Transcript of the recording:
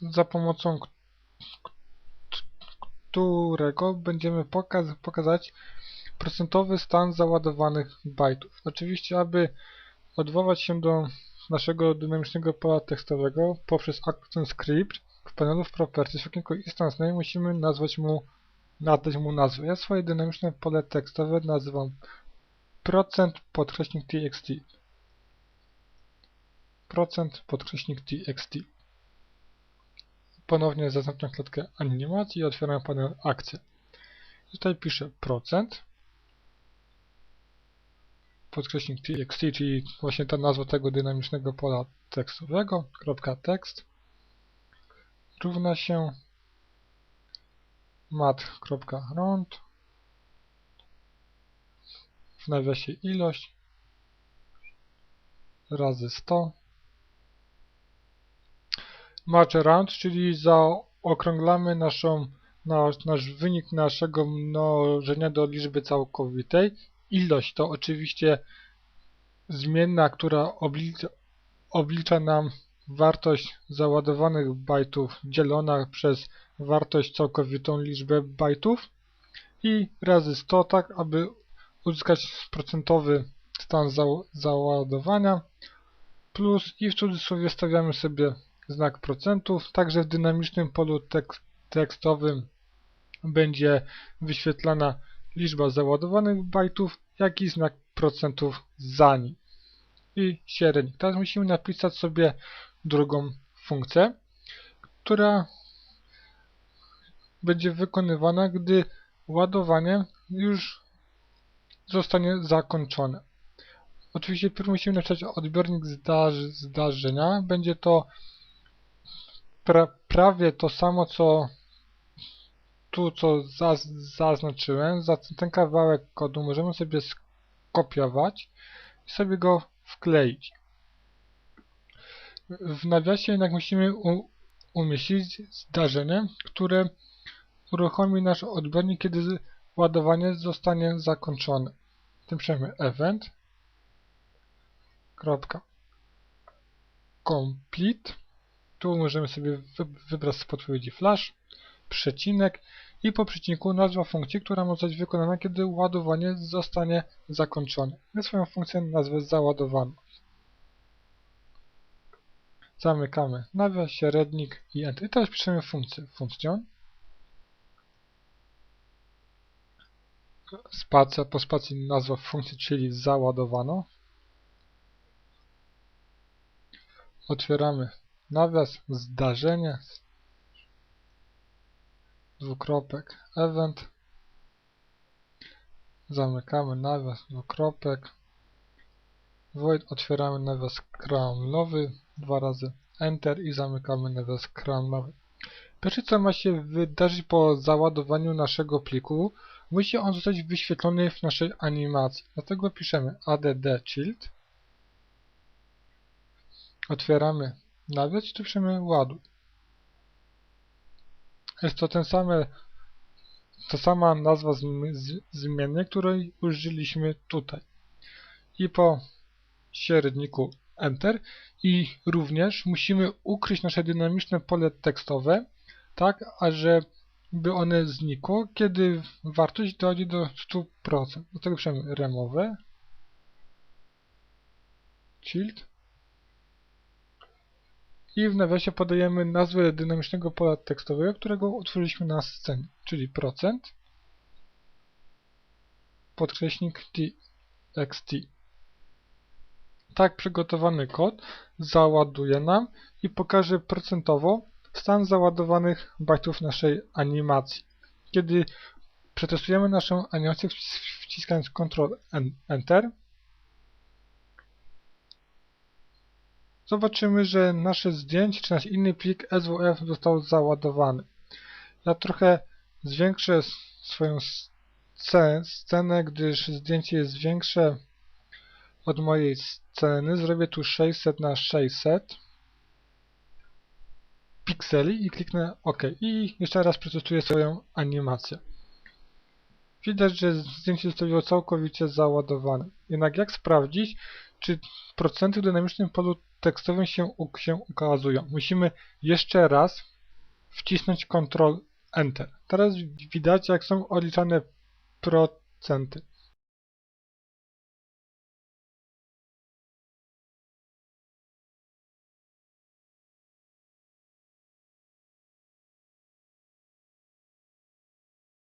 za pomocą którego będziemy pokaz pokazać procentowy stan załadowanych bajtów. Oczywiście, aby odwołać się do naszego dynamicznego pola tekstowego poprzez Action Script w panelu w Properties w okienku Instance musimy nazwać mu, nadać mu nazwę. Ja swoje dynamiczne pole tekstowe nazywam procent podkreśnik txt. Procent podkreśnik txt. Ponownie zaznaczam klatkę animacji i otwieram panel akcje. Tutaj piszę procent podkreśnik txt, czyli właśnie ta nazwa tego dynamicznego pola tekstowego, kropka tekst równa się mat.round w nawiasie ilość razy 100 match round, czyli zaokrąglamy naszą, nasz, nasz wynik naszego mnożenia do liczby całkowitej. Ilość to oczywiście zmienna, która oblicza, oblicza nam wartość załadowanych bajtów dzielona przez wartość całkowitą liczbę bajtów i razy 100, tak aby uzyskać procentowy stan za, załadowania plus i w cudzysłowie stawiamy sobie znak procentów, także w dynamicznym polu tek tekstowym będzie wyświetlana liczba załadowanych bajtów, jak i znak procentów za nim i średnik. Teraz musimy napisać sobie drugą funkcję, która będzie wykonywana, gdy ładowanie już zostanie zakończone. Oczywiście musimy napisać odbiornik zdarz zdarzenia. Będzie to pra prawie to samo, co tu, co zaz zaznaczyłem. Za ten kawałek kodu możemy sobie skopiować i sobie go wkleić. W nawiasie jednak musimy umieścić zdarzenie, które uruchomi nasz odbiornik, kiedy ładowanie zostanie zakończone. Tym piszemy event kropka complete tu możemy sobie wybrać z podpowiedzi flash przecinek i po przecinku nazwa funkcji, która może zostać wykonana, kiedy ładowanie zostanie zakończone. Ja swoją funkcję nazwę załadowano. Zamykamy nawias, średnik i enter. I teraz piszemy funkcję. Funkcją spacja, po spacji nazwa funkcji, czyli załadowano. Otwieramy nawias, zdarzenie, dwukropek, event, zamykamy nawias, dwukropek, void, otwieramy nawias crownowy, dwa razy enter i zamykamy nawias crownowy. Pierwsze co ma się wydarzyć po załadowaniu naszego pliku, musi on zostać wyświetlony w naszej animacji. Dlatego piszemy add child, otwieramy nawias i tu piszemy ładuj. Jest to ten same, ta sama nazwa zmiennej, której użyliśmy tutaj. I po średniku Enter i również musimy ukryć nasze dynamiczne pole tekstowe, tak, ażeby one znikło, kiedy wartość dojdzie do 100%. Do tego piszemy remove, child i w nawiasie podajemy nazwę dynamicznego pola tekstowego, którego utworzyliśmy na scenie, czyli procent podkreśnik txt. Tak przygotowany kod załaduje nam i pokaże procentowo stan załadowanych bajtów naszej animacji. Kiedy przetestujemy naszą animację wciskając Ctrl Enter, zobaczymy, że nasze zdjęcie czy nasz inny plik SWF został załadowany. Ja trochę zwiększę swoją scenę, gdyż zdjęcie jest większe od mojej sceny. Zrobię tu 600 na 600 pikseli i kliknę OK. I jeszcze raz przetestuję swoją animację. Widać, że zdjęcie zostało całkowicie załadowane. Jednak jak sprawdzić, czy procenty w dynamicznym polu tekstowym się, się ukazują. Musimy jeszcze raz wcisnąć Ctrl Enter. Teraz widać jak są odliczane procenty.